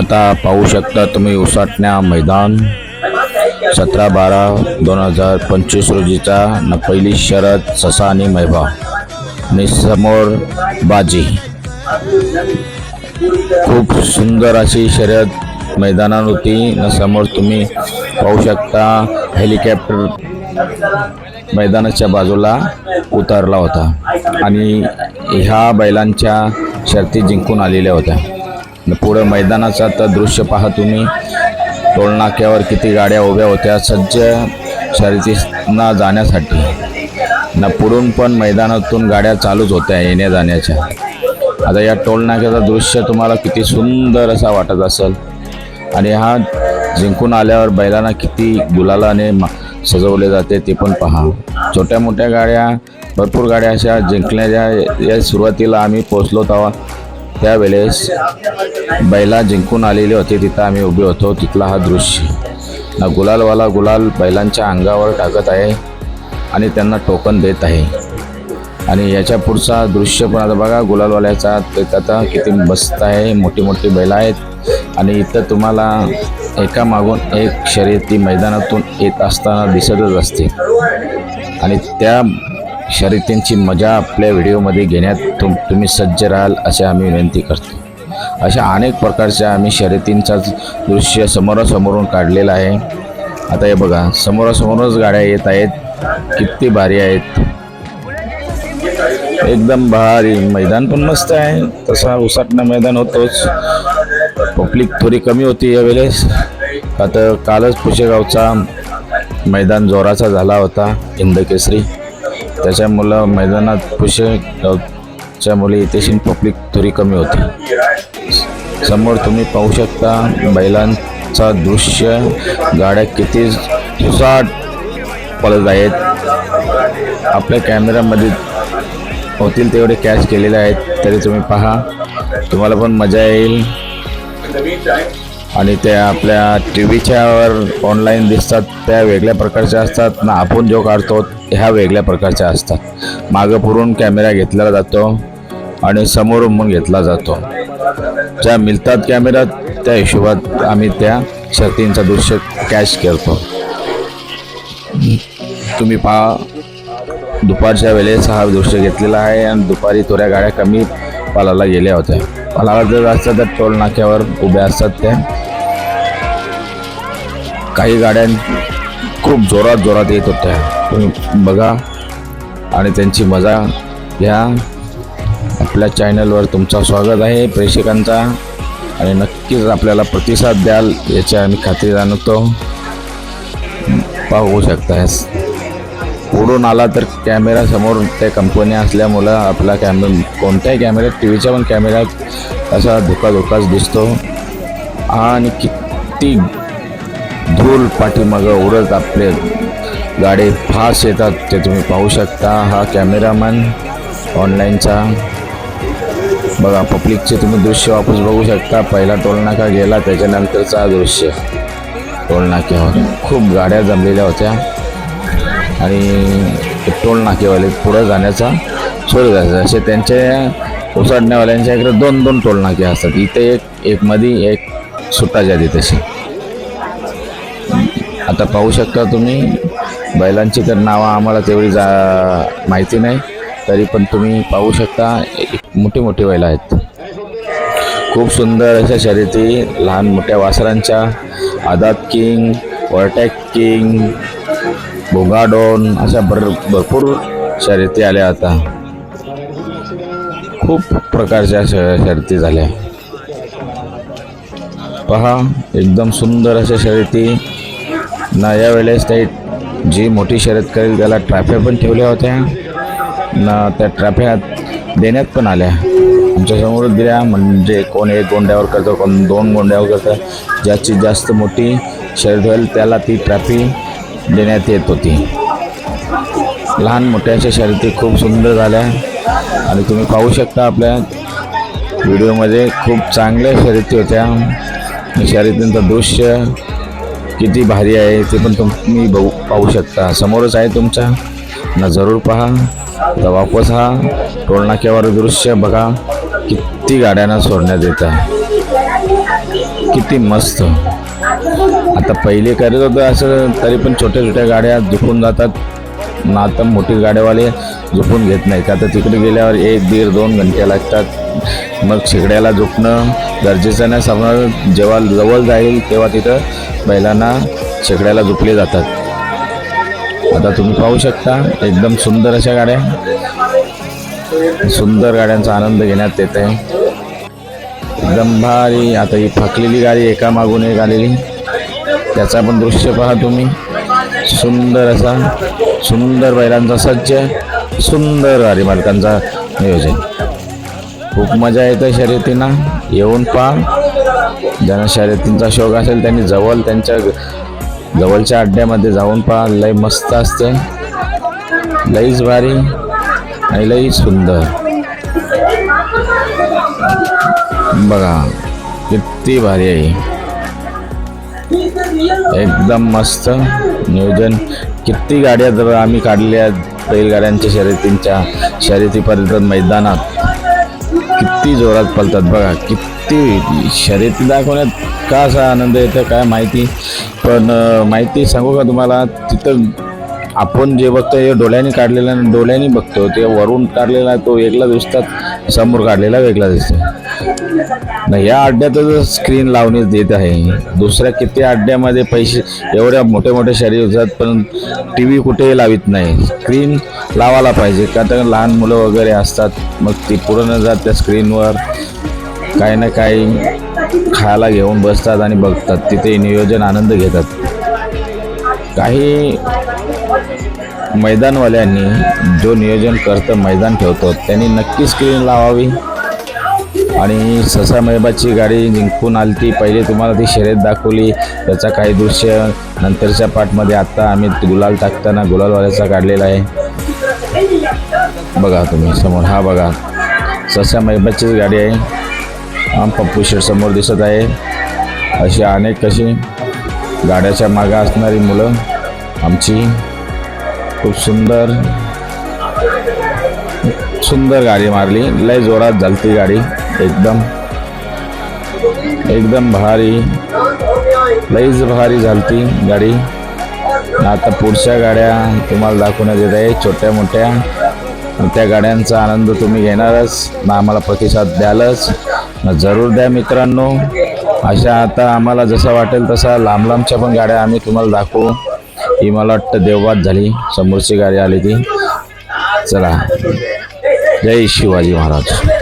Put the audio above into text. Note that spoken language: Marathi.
आता पाहू शकता तुम्ही उसाटण्या मैदान. सतरा बारा दोन हजार पंचवीस रोजीचा न पहिली शरद ससा आणि मैबा आणि समोर बाजी. खूप सुंदर अशी शर्यत मैदानात होती. न समोर तुम्ही पाहू शकता हेलिकॉप्टर मैदानाच्या बाजूला उतरला होता. आणि ह्या बैलांच्या शर्ती जिंकून आलेल्या होत्या. पुढं मैदानाचं आता दृश्य पहा तुम्ही. टोलनाक्यावर किती गाड्या उभ्या होत्या सज्ज शर्यतींना जाण्यासाठी. न पुढून पण मैदानातून गाड्या चालूच होत्या येण्या जाण्याच्या. आता या टोलनाक्याचं दृश्य तुम्हाला किती सुंदर असा वाटत असेल. आणि हा जिंकून आल्यावर बैलांना किती गुलालाने मा- सजवले जाते ते पण पहा. छोट्या मोठ्या गाड्या भरपूर गाड्या अशा जिंकण्याच्या या सुरुवातीला आम्ही पोचलो तेव्हा त्यावेळेस बैला जिंकून आलेले होते तिथं आम्ही उभे होतो. तिथला हा दृश्य. ना गुलालवाला गुलाल बैलांच्या अंगावर टाकत आहे आणि त्यांना टोकन देत आहे. आणि याच्या पुढचा दृश्य पण आता बघा गुलालवाल्याचा. ते आता किती मस्त आहे मोठी मोठी बैलं आहेत. आणि इथं तुम्हाला एका मागून एक शर्यती मैदानातून येत असताना दिसतच असते. आणि त्या शर्यतींची मजा आपल्या व्हिडिओमध्ये घेण्यात तुम तुम्ही सज्ज राहाल असे आम्ही विनंती करतो. अशा अनेक प्रकारच्या आम्ही शर्यतींचा दृश्य समोरासमोरून काढलेलं आहे. आता हे बघा समोरासमोरच गाड्या येत आहेत. किती भारी आहेत. एकदम भारी मैदान पण मस्त आहे. तसा उसाटणं मैदान होतोच. पब्लिक थोडी कमी होती यावेळेस. आता कालच पुशेगावचा मैदान जोराचा झाला होता इंदकेसरी. त्याच्या त्याच्यामुळं मैदानात पुशेगावच्या मुले इथेशी पब्लिक थोडी कमी होती. समोर तुम्ही पाहू शकता बैलांचा दृश्य. गाड्या किती सुसाट पडत आहेत. आपल्या कॅमेऱ्यामध्ये होतील तेवढे कॅच केलेले आहेत तरी तुम्ही पहा. तुम्हाला पण मजा येईल. आणि त्या आपल्या टी व्हीच्यावर ऑनलाईन दिसतात त्या वेगळ्या प्रकारच्या असतात. ना आपण जो काढतो ह्या वेगळ्या प्रकारच्या असतात. मागं पुरून कॅमेरा घेतला जातो आणि समोरून मग घेतला जातो. ज्या मिळतात कॅमेऱ्यात त्या हिशोबात आम्ही त्या शर्तींचं दृश्य कॅश करतो. तुम्ही पहा दुपारच्या वेळेस हा दृश्य घेतलेला आहे आणि दुपारी थोड्या गाड्या कमी पालाला गेल्या होत्या. मला असतात तर टोल नाक्यावर उभ्या असतात त्या काही गाड्या खूप जोरात जोरात येत होत्या. तुम्ही बघा. आणि त्यांची मजा घ्या. आपल्या चॅनलवर तुमचं स्वागत आहे प्रेक्षकांचा. आणि नक्कीच आपल्याला प्रतिसाद द्याल याची आम्ही खात्री जाणवतो. पाहू शकता उडून आला तर कॅमेरा समोर त्या कंपनी असल्यामुळं आपला कॅमे कोणत्याही कॅमेऱ्यात टी व्हीच्या पण कॅमेऱ्यात असा धोका धोकाच दिसतो. आणि किती धूल पाठीमागं उडत आपले गाडी फास्ट येतात ते तुम्ही पाहू शकता. हा कॅमेरामॅन ऑनलाईनचा. बघा पब्लिकचे तुम्ही दृश्य वापस बघू शकता. पहिला टोलनाका गेला त्याच्यानंतरचा दृश्य टोलनाक्यावर. खूप गाड्या जमलेल्या होत्या. आणि टोल नाकेवाले पुढं जाण्याचा सोय जायचा असे त्यांच्या उसाडण्यावाल्यांच्या इकडे दोन दोन टोल नाके असतात. इथे एक एक मधी एक सुट्टाच्या तशी. आता पाहू शकता तुम्ही बैलांची तर नावं आम्हाला तेवढी जा माहिती नाही तरी पण तुम्ही पाहू शकता एक मोठी मोठी बैल आहेत. खूप सुंदर अशा शर्यती लहान मोठ्या वासरांच्या आदात किंग वॉर्टॅक किंग भोंगाडोन अशा भर भरपूर शर्यती आल्या आता. खूप प्रकारच्या श- शर्यती झाल्या. पहा एकदम सुंदर अशा शर्यती. ना यावेळेस ते जी मोठी शर्यत करेल त्याला ट्रॅफ्या पण ठेवल्या होत्या. ना त्या ट्रॅफ्या देण्यात पण आल्या. आमच्यासमोर दिल्या म्हणजे कोण एक गोंड्यावर करतं कोण दोन गोंड्यावर करतं. जास्तीत जास्त मोठी शर्यत होईल त्याला ती ट्रॅफी देण्यात येत होती. लहान मोठ्या अशा शर्यती खूप सुंदर झाल्या. आणि तुम्ही पाहू शकता आपल्या व्हिडिओमध्ये खूप चांगल्या शर्यती होत्या. शर्यतींचं दृश्य किती भारी आहे ते पण तुम्ही बघू पाहू शकता. समोरच आहे तुमचा. ना जरूर पहा. तर वापस हा टोलनाक्यावर दृश्य बघा. किती गाड्यांना सोडण्यात येतं. किती मस्त. आता पहिले करत होतं असं तरी पण छोट्या छोट्या गाड्या झुकून जातात. ना आता मोठी गाड्यावाले झुकून घेत नाहीत. आता तिकडे गेल्यावर एक दीड दोन घंटे लागतात. मग शेगड्याला झुकणं गरजेचं नाही. समजा जेव्हा जवळ जाईल तेव्हा तिथं बैलांना शेगड्याला झुकले जातात. आता तुम्ही पाहू शकता एकदम सुंदर अशा गाड्या. सुंदर गाड्यांचा आनंद घेण्यात येत आहे एकदम भारी. आता ही फाकलेली गाडी एका मागून एक आलेली. त्याचा पण दृश्य पहा तुम्ही. सुंदर असा सुंदर बैलांचा सज्ज सुंदर गाडी मालकांचा नियोजन. खूप मजा येते शर्यतींना. येऊन पहा. ज्यांना शर्यतींचा शौक असेल त्यांनी जवळ त्यांच्या जवळच्या अड्ड्यामध्ये जाऊन पहा. लई मस्त असते. लईच भारी आणि लई सुंदर. बघा किती भारी आहे. एकदम मस्त नियोजन. किती गाड्या जर आम्ही काढल्या बैलगाड्यांच्या शर्यतींच्या शर्यतीपर्यंत मैदानात. किती जोरात पलतात बघा किती शर्यती दाखवण्यात का असा आनंद येतो काय माहिती. पण माहिती सांगू का तुम्हाला तिथं आपण जे बघतो हे डोळ्याने काढलेला आणि डोळ्याने बघतो ते वरून काढलेला तो वेगळा दिसतात समोर काढलेला वेगळा दिसतो नाही या अड्ड्यातच स्क्रीन लावणीच देत आहे. दुसऱ्या किती अड्ड्यामध्ये पैसे एवढ्या मोठ्या मोठ्या शरीर होतात पण टी व्ही कुठेही लावित नाही. स्क्रीन लावायला पाहिजे कारण लहान मुलं वगैरे असतात मग ती पूर्ण जात त्या स्क्रीनवर काही ना काही खायला घेऊन बसतात आणि बघतात. तिथे नियोजन आनंद घेतात. काही मैदानवाल्यांनी जो नियोजन करतं मैदान ठेवतो त्यांनी नक्की स्क्रीन लावावी. आणि ससा मेहबाची गाडी जिंकून आली ती. पहिले तुम्हाला ती शर्यत दाखवली. त्याचा काही दृश्य नंतरच्या पार्टमध्ये आत्ता आम्ही गुलाल टाकताना गुलालवाल्याचा काढलेला आहे. बघा तुम्ही समोर. हा बघा. ससा मेहबाचीच गाडी आहे. हा पप्पू शेठ समोर दिसत आहे. अशी अनेक कशी गाड्याच्या मागं असणारी मुलं आमची. खूप सुंदर सुंदर गाडी मारली. लय जोरात झालती गाडी. एकदम एकदम भारी लईच भारी झालती गाडी. आता पुढच्या गाड्या तुम्हाला दाखवण्यात येत आहे छोट्या मोठ्या. त्या गाड्यांचा आनंद तुम्ही घेणारच ना आम्हाला प्रतिसाद द्यालच. जरूर द्या मित्रांनो. अशा आता आम्हाला जसा वाटेल तसा लांब लांबच्या पण गाड्या आम्ही तुम्हाला दाखवू. ही मला वाटतं देवबाद झाली समोरची गाडी आली ती. चला. जय शिवाजी महाराज.